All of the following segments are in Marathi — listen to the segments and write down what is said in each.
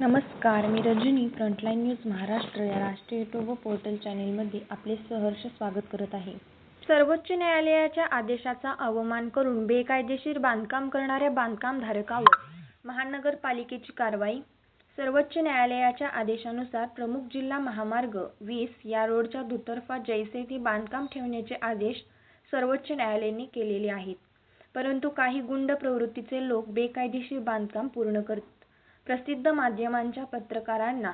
नमस्कार मी रजनी फ्रंटलाईन न्यूज महाराष्ट्र या राष्ट्रीय यूट्यूब व पोर्टल चॅनेलमध्ये आपले सहर्ष स्वागत करत आहे. सर्वोच्च न्यायालयाच्या आदेशाचा अवमान करून बेकायदेशीर बांधकाम करणाऱ्या बांधकामधारकावर महानगरपालिकेची कारवाई? सर्वोच्च न्यायालयाच्या आदेशानुसार प्रमुख जिल्हा महामार्ग वीस या रोडच्या दुतर्फा जैसे थे बांधकाम ठेवण्याचे आदेश सर्वोच्च न्यायालयाने केलेले आहेत. परंतु काही गुंड प्रवृत्तीचे लोक बेकायदेशीर बांधकाम पूर्ण करत प्रसिद्ध माध्यमांच्या पत्रकारांना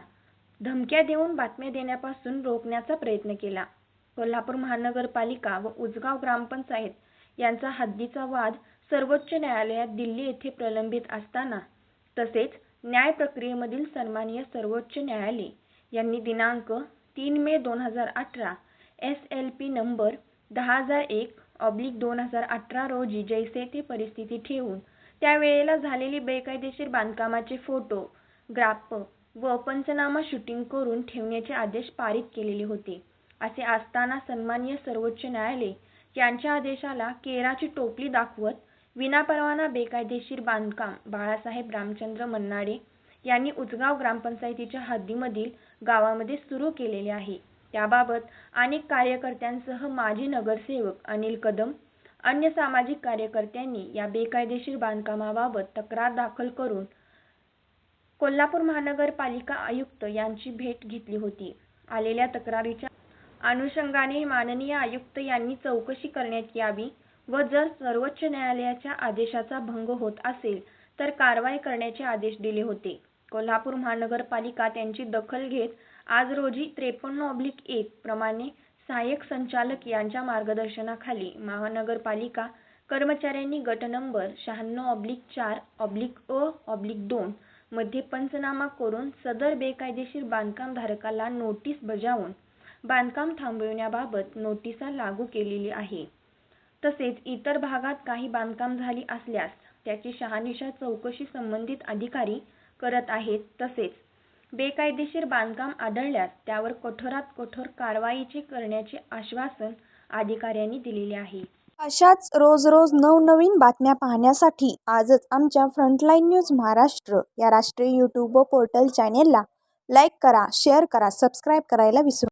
धमक्या देऊन बातम्या देण्यापासून रोखण्याचा प्रयत्न केला. कोल्हापूर महानगरपालिका व उजगाव ग्रामपंचायत यांचा हद्दीचा वाद सर्वोच्च न्यायालयात दिल्ली येथे प्रलंबित असताना तसेच न्याय प्रक्रियेमधील सन्माननीय सर्वोच्च न्यायालय यांनी दिनांक तीन मे दोन हजार अठरा एस एल पी नंबर दहा हजार एक ऑब्लिक दोन हजार अठरा रोजी जैसे थे परिस्थिती ठेवून त्यावेळेला झालेली बेकायदेशीर बांधकामाचे फोटो ग्राफ व पंचनामा शूटिंग करून ठेवण्याचे आदेश पारित केलेले होते. असे असताना सन्माननीय सर्वोच्च न्यायालय यांच्या आदेशाला केराची टोपली दाखवत विनापरवाना बेकायदेशीर बांधकाम बाळासाहेब रामचंद्र मन्नाडे यांनी उचगाव ग्रामपंचायतीच्या हद्दीमधील गावामध्ये सुरू केलेले आहे. त्याबाबत अनेक कार्यकर्त्यांसह माजी नगरसेवक अनिल कदम अन्य सामाजिक कार्यकर्त्यांनी या बेकायदेशीर बांधकामाबाबत तक्रार दाखल करून कोल्हापूर महानगरपालिका आयुक्त यांची भेट घेतली होती. आलेल्या तक्रारीच्या अनुषंगाने माननीय आयुक्त यांनी चौकशी करण्यात यावी व जर सर्वोच्च न्यायालयाच्या आदेशाचा भंग होत असेल तर कारवाई करण्याचे आदेश दिले होते. कोल्हापूर महानगरपालिका त्यांची दखल घेत आज रोजी त्रेपन्न ऑब्लिक एक प्रमाणे सहाय्यक संचालक यांच्या मार्गदर्शनाखाली महानगरपालिका कर्मचाऱ्यांनी गट नंबर शहाण्णव ऑब्लिक चार ऑब्लिक अ ऑब्लिक दोन मध्ये पंचनामा करून सदर बेकायदेशीर बांधकाम धारकाला नोटीस बजावून बांधकाम थांबविण्याबाबत नोटिसा लागू केलेली आहे. तसेच इतर भागात काही बांधकाम झाली असल्यास त्याची शहानिशा चौकशी संबंधित अधिकारी करत आहेत. तसेच बेकायदेशीर बांधकाम आढळल्यास त्यावर कठोरात कठोर कारवाईचे करण्याचे आश्वासन अधिकाऱ्यांनी दिलेले आहे. अशाच रोज रोज नवनवीन बातम्या पाहण्यासाठी आजच आमच्या फ्रंटलाईन न्यूज महाराष्ट्र या राष्ट्रीय यूट्यूब व पोर्टल चॅनेलला लाईक करा शेअर करा सबस्क्राईब करायला विसरू